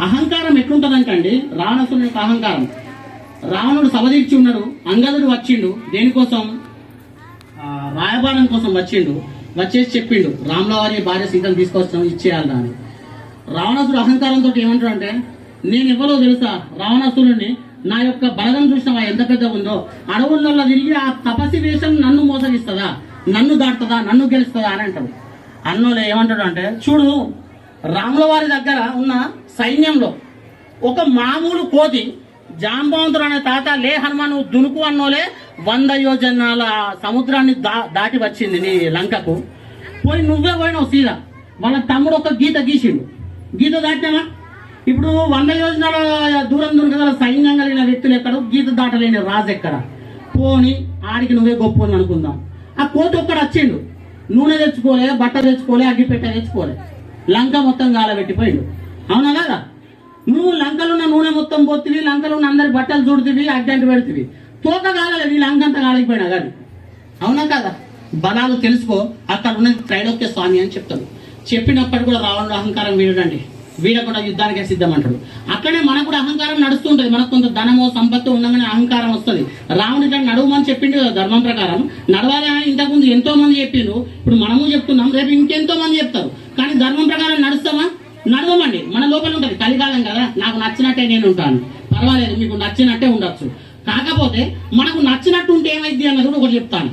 అహంకారం ఎట్లుంటదంటే అండి యొక్క అహంకారం. రావణుడు సభ తీర్చి ఉన్నాడు అంగదుడు వచ్చిండు దేనికోసం? రాయబారం కోసం వచ్చిండు వచ్చేసి చెప్పిండు రామలవారి భార్య సీతను తీసుకొస్తాం ఇచ్చేయాలి అని రావణాసుడు అహంకారంతో ఏమంటాడు అంటే నేను ఎవరో తెలుసా? రావణాసురుడిని నా యొక్క బలగం చూసినావా? ఎంత పెద్ద ఉందో? అడవుల్లో తిరిగి ఆ తపసి వేషం నన్ను మోసగిస్తుందా? నన్ను దాటుతుందా? నన్ను గెలుస్తుందా? అని అంటాడు. అన్నోలే ఏమంటాడు అంటే చూడు రాముల వారి దగ్గర ఉన్న సైన్యంలో ఒక మామూలు కోతి జాంబవంతుడు అనే తాత లే హనుమాన్ నువ్వు దునుకు అన్నోలే వంద యోజనాల సముద్రాన్ని దా దాటి వచ్చింది నీ లంకకు. పోయి నువ్వే పోయినావు సీదా వాళ్ళ తమ్ముడు ఒక గీత గీసిండు. గీత దాటినావా? ఇప్పుడు వంద యోజనాల దూరం దొరకగల సైన్యం కలిగిన వ్యక్తులు ఎక్కడ గీత దాటలేని రాజు ఎక్కడ? పోని ఆడికి నువ్వే గొప్ప అనుకుందాం. ఆ కోతి ఒక్కడ వచ్చిండు. నూనె తెచ్చుకోలే బట్ట తెచ్చుకోలే అగ్గిపెట్ట తెచ్చుకోలే. లంక మొత్తం గాలబెట్టిపోయిండు. అవునా కదా? నువ్వు లంకలో ఉన్న నూనె మొత్తం పోతివి లంకలో ఉన్న అందరి బట్టలు చూడుతుంది అడ్డంటి పెడుతుంది తోక కాలేదు ఈ లంక కాలిపోయినా కానీ అవునా కదా? బలాలు తెలుసుకో అక్కడ ఉన్నది త్రైలోక్య స్వామి అని చెప్తాడు చెప్పినప్పటికీ కూడా రావణుడు అహంకారం వీడడండి. వీడకుండా యుద్ధానికే సిద్ధమంటాడు. అక్కడే అట్లనే మనకు కూడా అహంకారం నడుస్తుంటది. మనకు కొంత ధనమో సంపత్తు ఉండగానే అహంకారం వస్తుంది. రావణుడి ఇట్లా నడవమని చెప్పిండు కదా ధర్మం ప్రకారం. నడవాలి అని ఇంతకుముందు ఎంతో మంది చెప్పిండ్రు. ఇప్పుడు మనము చెప్తున్నాం రేపు ఇంకెంతో మంది చెప్తారు. కానీ ధర్మం ప్రకారం నడుస్తామా? నడవమండి. మన లోపల ఉంటుంది. కలికాలం కదా. నాకు నచ్చినట్టే నేను ఉంటాను. పర్వాలేదు మీకు నచ్చినట్టే ఉండొచ్చు. కాకపోతే మనకు నచ్చినట్టు ఉంటే ఏమైంది అన్నది కూడా ఒకటి చెప్తాను.